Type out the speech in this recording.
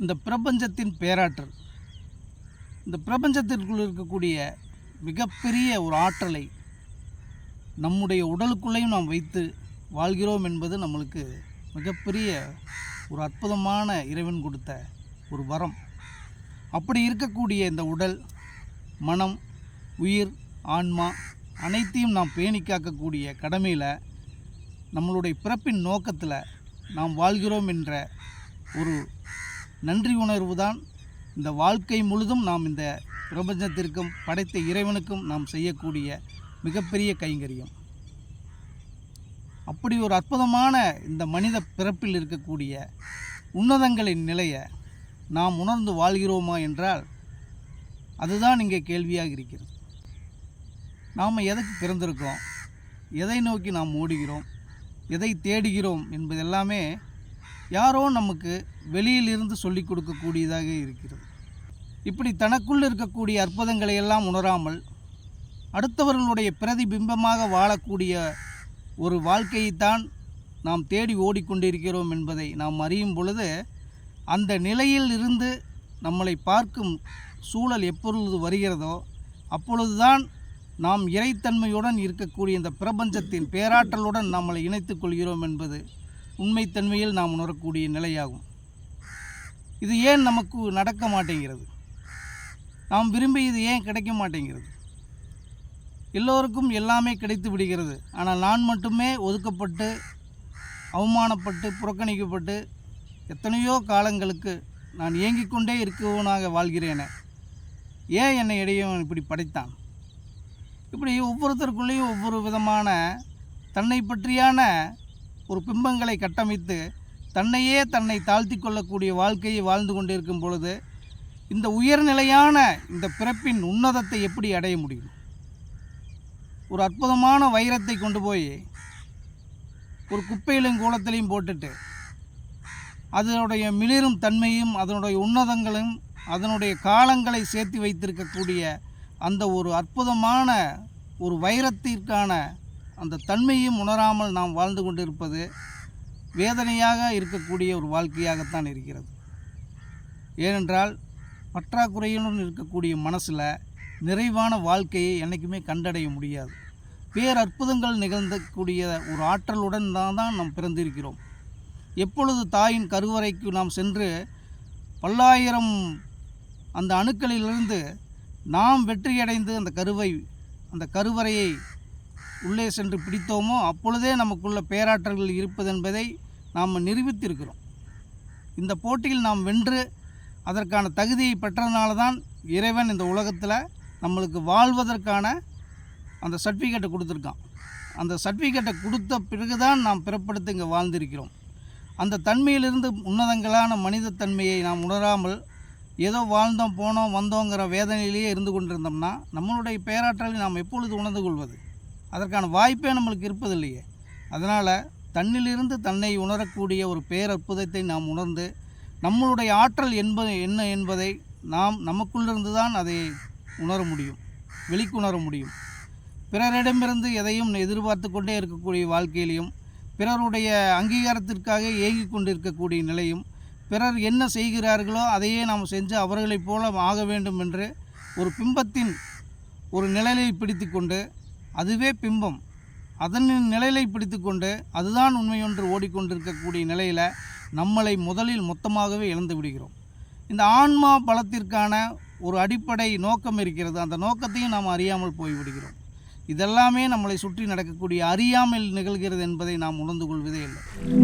இந்த பிரபஞ்சத்தின் பேராற்றல். இந்த பிரபஞ்சத்திற்குள் இருக்கக்கூடிய மிகப்பெரிய ஒரு ஆற்றலை நம்முடைய உடலுக்குள்ளேயும் நாம் வைத்து வாழ்கிறோம் என்பது நம்மளுக்கு மிகப்பெரிய ஒரு அற்புதமான இறைவன் கொடுத்த ஒரு வரம். அப்படி இருக்கக்கூடிய இந்த உடல் மனம் உயிர் ஆன்மா அனைத்தையும் நாம் பேணி காக்கக்கூடிய கடமையில் நம்மளுடைய பிறப்பின் நோக்கத்தில் நாம் வாழ்கிறோம் என்ற ஒரு நன்றி உணர்வு தான் இந்த வாழ்க்கை முழுதும் நாம் இந்த பிரபஞ்சத்திற்கும் படைத்த இறைவனுக்கும் நாம் செய்யக்கூடிய மிகப்பெரிய கைங்கரியம். அப்படி ஒரு அற்புதமான இந்த மனித பிறப்பில் இருக்கக்கூடிய உன்னதங்களின் நிலையை நாம் உணர்ந்து வாழ்கிறோமா என்றால் அதுதான் இங்கே கேள்வியாக இருக்கிறது. நாம் எதுக்கு பிறந்திருக்கோம் எதை நோக்கி நாம் ஓடுகிறோம்? எதை தேடுகிறோம் என்பதெல்லாமே யாரோ நமக்கு வெளியிலிருந்து சொல்லிக் கொடுக்கக்கூடியதாக இருக்கிறது. இப்படி தனக்குள் இருக்கக்கூடிய அற்புதங்களை எல்லாம் உணராமல் அடுத்தவர்களுடைய பிரதிபிம்பமாக வாழக்கூடிய ஒரு வாழ்க்கையைத்தான் நாம் தேடி ஓடிக்கொண்டிருக்கிறோம் என்பதை நாம் அறியும் பொழுது அந்த நிலையில் இருந்து நம்மளை பார்க்கும் சூழல் எப்பொழுது வருகிறதோ அப்பொழுதுதான் நாம் இறைத்தன்மையுடன் இருக்கக்கூடிய இந்த பிரபஞ்சத்தின் பேராற்றலுடன் நம்மளை இணைத்துக் கொள்கிறோம் என்பது உண்மைத்தன்மையில் நாம் உணரக்கூடிய நிலையாகும். இது ஏன் நமக்கு நடக்க மாட்டேங்கிறது? நாம் விரும்பி இது ஏன் கிடைக்க மாட்டேங்கிறது? எல்லோருக்கும் எல்லாமே கிடைத்து விடுகிறது. ஆனால் நான் மட்டுமே ஒதுக்கப்பட்டு அவமானப்பட்டு புறக்கணிக்கப்பட்டு எத்தனையோ காலங்களுக்கு நான் இயங்கிக் கொண்டே இருக்கவனாக வாழ்கிறேனே. ஏன் என்னை இடையவன் இப்படி படைத்தான்? இப்படி ஒவ்வொருத்தருக்குள்ளேயும் ஒவ்வொரு விதமான தன்னை பற்றியான ஒரு பிம்பங்களை கட்டமைத்து தன்னையே தன்னை தாழ்த்தி கொள்ளக்கூடிய வாழ்க்கையை வாழ்ந்து கொண்டிருக்கும் பொழுது இந்த உயர்நிலையான இந்த பிறப்பின் உன்னதத்தை எப்படி அடைய முடியும்? ஒரு அற்புதமான வைரத்தை கொண்டு போய் ஒரு குப்பையிலும் கூலத்திலையும் போட்டுட்டு அதனுடைய மிளிரும் தன்மையும் அதனுடைய உன்னதங்களும் அதனுடைய காலங்களை சேர்த்து வைத்திருக்கக்கூடிய அந்த ஒரு அற்புதமான ஒரு வைரத்திற்கான அந்த தன்மையும் உணராமல் நாம் வாழ்ந்து கொண்டிருப்பது வேதனையாக இருக்கக்கூடிய ஒரு வாழ்க்கையாகத்தான் இருக்கிறது. ஏனென்றால் பற்றாக்குறையுடன் இருக்கக்கூடிய மனசில் நிறைவான வாழ்க்கையை என்றைக்குமே கண்டடைய முடியாது. பேரற்புதங்கள் நிகழ்ந்தக்கூடிய ஒரு ஆற்றலுடன் தான் தான் நாம் பிறந்திருக்கிறோம். எப்பொழுது தாயின் கருவறைக்கு நாம் சென்று பல்லாயிரம் அந்த அணுக்களிலிருந்து நாம் வெற்றியடைந்து அந்த கருவை அந்த கருவறையை உள்ளே சென்று பிடித்தோமோ அப்பொழுதே நமக்குள்ள பேராற்றல்கள் இருப்பதென்பதை நாம் நிரூபித்திருக்கிறோம். இந்த போட்டியில் நாம் வென்று அதற்கான தகுதியை பெற்றதுனால தான் இறைவன் இந்த உலகத்தில் நம்மளுக்கு வாழ்வதற்கான அந்த சர்டிஃபிகேட்டை கொடுத்துருக்கான். அந்த சர்டிஃபிகேட்டை கொடுத்த பிறகு தான் நாம் பிறப்படுத்த இங்கே வாழ்ந்திருக்கிறோம். அந்த தன்மையிலிருந்து உன்னதங்களான மனித தன்மையை நாம் உணராமல் ஏதோ வாழ்ந்தோம் போனோம் வந்தோங்கிற வேதனையிலேயே இருந்து கொண்டிருந்தோம்னா நம்மளுடைய பேராற்றலை நாம் எப்பொழுது உணர்ந்து கொள்வது? அதற்கான வாய்ப்பே நம்மளுக்கு இருப்பதில்லையே. அதனால் தன்னிலிருந்து தன்னை உணரக்கூடிய ஒரு பேரற்புதத்தை நாம் உணர்ந்து நம்மளுடைய ஆற்றல் என்பது என்ன என்பதை நாம் நமக்குள்ளிருந்து தான் அதை உணர முடியும் வெளிக்குணர முடியும். பிறரிடமிருந்து எதையும் எதிர்பார்த்து கொண்டே இருக்கக்கூடிய வாழ்க்கையிலையும் பிறருடைய அங்கீகாரத்திற்காக ஏங்கி கொண்டிருக்கக்கூடிய நிலையும் பிறர் என்ன செய்கிறார்களோ அதையே நாம் செஞ்சு அவர்களைப் போல ஆக வேண்டும் என்று ஒரு பிம்பத்தின் ஒரு நிழலை பிடித்து கொண்டு அதுவே பிம்பம். அதன் நிலையை பிடித்து கொண்டு அதுதான் உண்மையொன்று ஓடிக்கொண்டிருக்கக்கூடிய நிலையில் நம்மளை முதலில் மொத்தமாகவே இழந்து விடுகிறோம். இந்த ஆன்மா பலத்திற்கான ஒரு அடிப்படை நோக்கம் இருக்கிறது. அந்த நோக்கத்தையும் நாம் அறியாமல் போய்விடுகிறோம் இதெல்லாமே நம்மளை சுற்றி நடக்கக்கூடிய அறியாமல் நிகழ்கிறது என்பதை நாம் உணர்ந்து கொள்வதே இல்லை.